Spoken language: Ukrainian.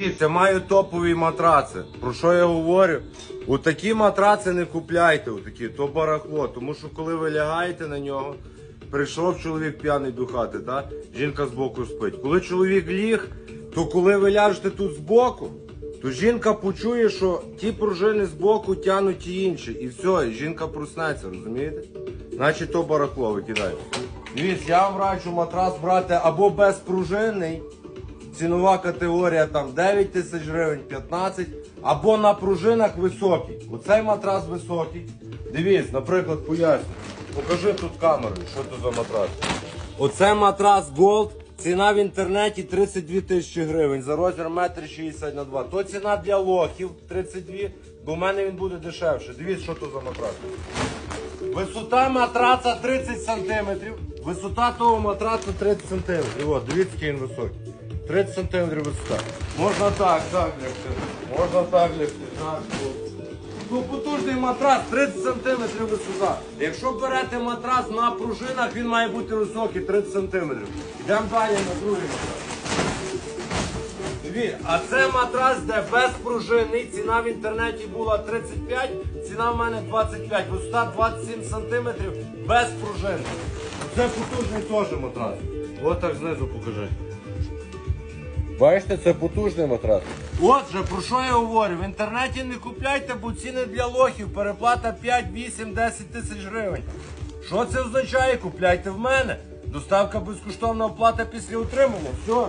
Дивіться, маю топові матраци. Про що я говорю? Отакі матраци не купляйте, отакі, то барахло. Тому що коли ви лягаєте на нього, прийшов чоловік п'яний до хати, та? жінка збоку спить. Коли чоловік ліг, то коли ви ляжете тут збоку, то жінка почує, що ті пружини збоку тянуть ті інші. І все, і жінка проснеться, розумієте? Значить, то барахло викидайте. Дивіться, я вам раджу матрас брати або безпружинний, цінова категорія там 9 тисяч гривень, 15, або на пружинах високий. Оцей матрас високий. Дивіться, наприклад, поясню. Покажи тут камеру, що це за матрас. Оце матрас Gold. Ціна в інтернеті 32 тисячі гривень за розмір 1,60 на 2. То ціна для лохів 32, бо в мене він буде дешевше. Дивіться, що то за матрас. Висота матраца 30 сантиметрів. Висота того матраца 30 сантиметрів. От, дивіться, який він високий. 30 сантиметрів висота. Можна так, так лягти. Можна так лягти. Так. Ну, потужний матрас 30 сантиметрів висота. Якщо берете матрас на пружинах, він має бути високий 30 сантиметрів. Йдемо далі на другий матрас. Диві, а це матрас, де безпружинний, ціна в інтернеті була 35, ціна в мене 25, висота 27 сантиметрів безпружинний. Це потужний теж матрас. От так знизу покажи. Бачите, це потужний матрас. Отже, про що я говорю? В інтернеті не купляйте, бо ціни для лохів, переплата 5, 8, 10 тисяч гривень. Що це означає? Купляйте в мене. Доставка безкоштовна оплата після отримання. Все.